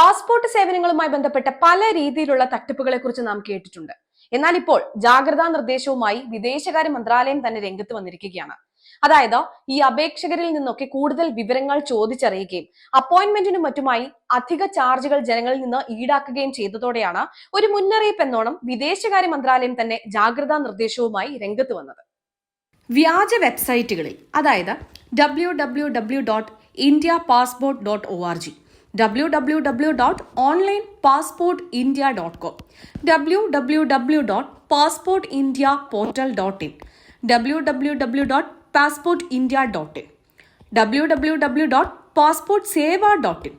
Passport സേവനങ്ങളുമായി ബന്ധപ്പെട്ട പല രീതിയിലുള്ള തട്ടിപ്പുകളെ കുറിച്ച് നാം കേട്ടിട്ടുണ്ട്. എന്നാൽ ഇപ്പോൾ ജാഗ്രതാ നിർദ്ദേശവുമായി വിദേശകാര്യ മന്ത്രാലയം തന്നെ രംഗത്ത് വന്നിരിക്കുകയാണ്. അതായത് ഈ അപേക്ഷകരിൽ നിന്നൊക്കെ കൂടുതൽ വിവരങ്ങൾ ചോദിച്ചറിയുകയും അപ്പോയിന്റ്മെന്റിനും മറ്റുമായി അധിക ചാർജുകൾ ജനങ്ങളിൽ നിന്ന് ഈടാക്കുകയും ചെയ്തതോടെയാണ് ഒരു മുന്നറിയിപ്പ് എന്നോണം വിദേശകാര്യ മന്ത്രാലയം തന്നെ ജാഗ്രതാ നിർദ്ദേശവുമായി രംഗത്ത് വന്നത്. വ്യാജ വെബ്സൈറ്റുകളിൽ അതായത് W W W dot India passport dot O R G W W W dot online passport India dot com W W W dot passport India portal dot in W W W dot passport India dot in W W W dot passport seva dot in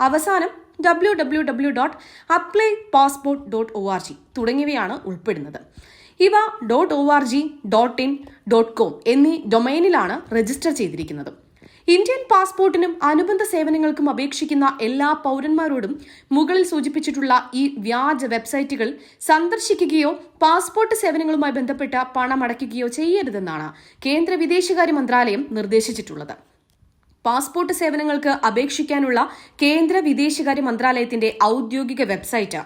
അവസാനം W W W dot apply passport dot O R G തുടങ്ങിയവയാണ് ഉൾപ്പെടുന്നത്. ഇവ dot O R G dot in dot com എന്നീ ഡൊമൈനിലാണ് register ചെയ്തിരിക്കുന്നത്. Indian പാസ്പോർട്ടിനും അനുബന്ധ സേവനങ്ങൾക്കും അപേക്ഷിക്കുന്ന എല്ലാ പൗരന്മാരോടും മുകളിൽ സൂചിപ്പിച്ചിട്ടുള്ള ഈ വ്യാജ വെബ്സൈറ്റുകൾ സന്ദർശിക്കുകയോ പാസ്പോർട്ട് സേവനങ്ങളുമായി ബന്ധപ്പെട്ട പണം അടയ്ക്കുകയോ ചെയ്യരുതെന്നാണ് കേന്ദ്ര വിദേശകാര്യ മന്ത്രാലയം നിർദ്ദേശിച്ചിട്ടുള്ളത്. പാസ്പോർട്ട് സേവനങ്ങൾക്ക് അപേക്ഷിക്കാനുള്ള കേന്ദ്ര വിദേശകാര്യ മന്ത്രാലയത്തിന്റെ ഔദ്യോഗിക website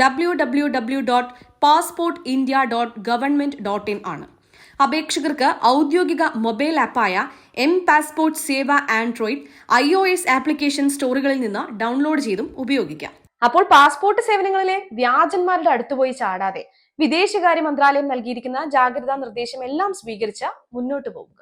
W W W dot passport India dot government dot in ആണ്. അപേക്ഷകർക്ക് ഔദ്യോഗിക mobile ആപ്പായ M passport seva Android I O S application സ്റ്റോറുകളിൽ നിന്ന് ഡൗൺലോഡ് ചെയ്തും ഉപയോഗിക്കാം. അപ്പോൾ പാസ്പോർട്ട് സേവനങ്ങളിലെ വ്യാജന്മാരുടെ അടുത്തുപോയി ചാടാതെ വിദേശകാര്യ മന്ത്രാലയം നൽകിയിരിക്കുന്ന ജാഗ്രതാ നിർദ്ദേശം എല്ലാം സ്വീകരിച്ച് മുന്നോട്ട് പോവുക.